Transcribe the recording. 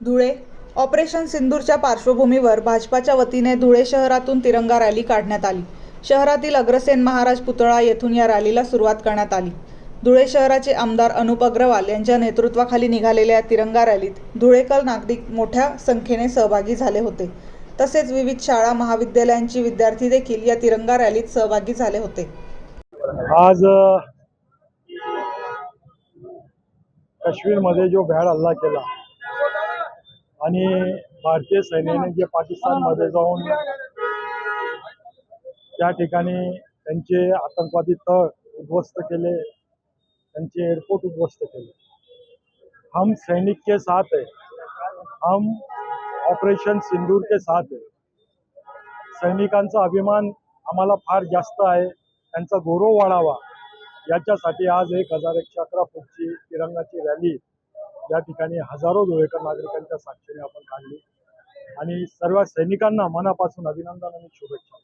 Dhule. Operation सिंदूरच्या पार्श्वभूमीवर भाजपाच्या वतीने धुळे शहरातून तिरंगा रॅली काढण्यात आली. शहरातील अग्रसेन महाराज पुतळा येथून या रॅलीला सुरुवात करण्यात आली. धुळे शहराचे आमदार अनुप अग्रवाल यांच्या नेतृत्वाखाली निघालेल्या या तिरंगा रॅलीत धुळेकर नागरिक मोठ्या संख्येने सहभागी झाले होते. तसेच विविध शाळा महाविद्यालयांची विद्यार्थी देखील या तिरंगा रॅलीत सहभागी झाले होते. आज काश्मीरमध्ये जो भ्याड हल्ला केला आणि भारतीय सैन्याने जे पाकिस्तानमध्ये जाऊन त्या ठिकाणी त्यांचे आतंकवादी तळ उद्ध्वस्त केले त्यांचे एअरपोर्ट उद्ध्वस्त केले. हम सैनिक के साथ है हम ऑपरेशन सिंदूर के साथ है. सैनिकांचा अभिमान आम्हाला फार जास्त आहे त्यांचा गौरव वाढावा. याच्यासाठी आज एक हजार एकशे अकरा फूटची तिरंगाची रॅली या ठिकाणी हजारो धुळेकर नागरिकांच्या साक्षीने आपण काढली. आणि सर्व सैनिकांना मनापासून अभिनंदन आणि शुभेच्छा.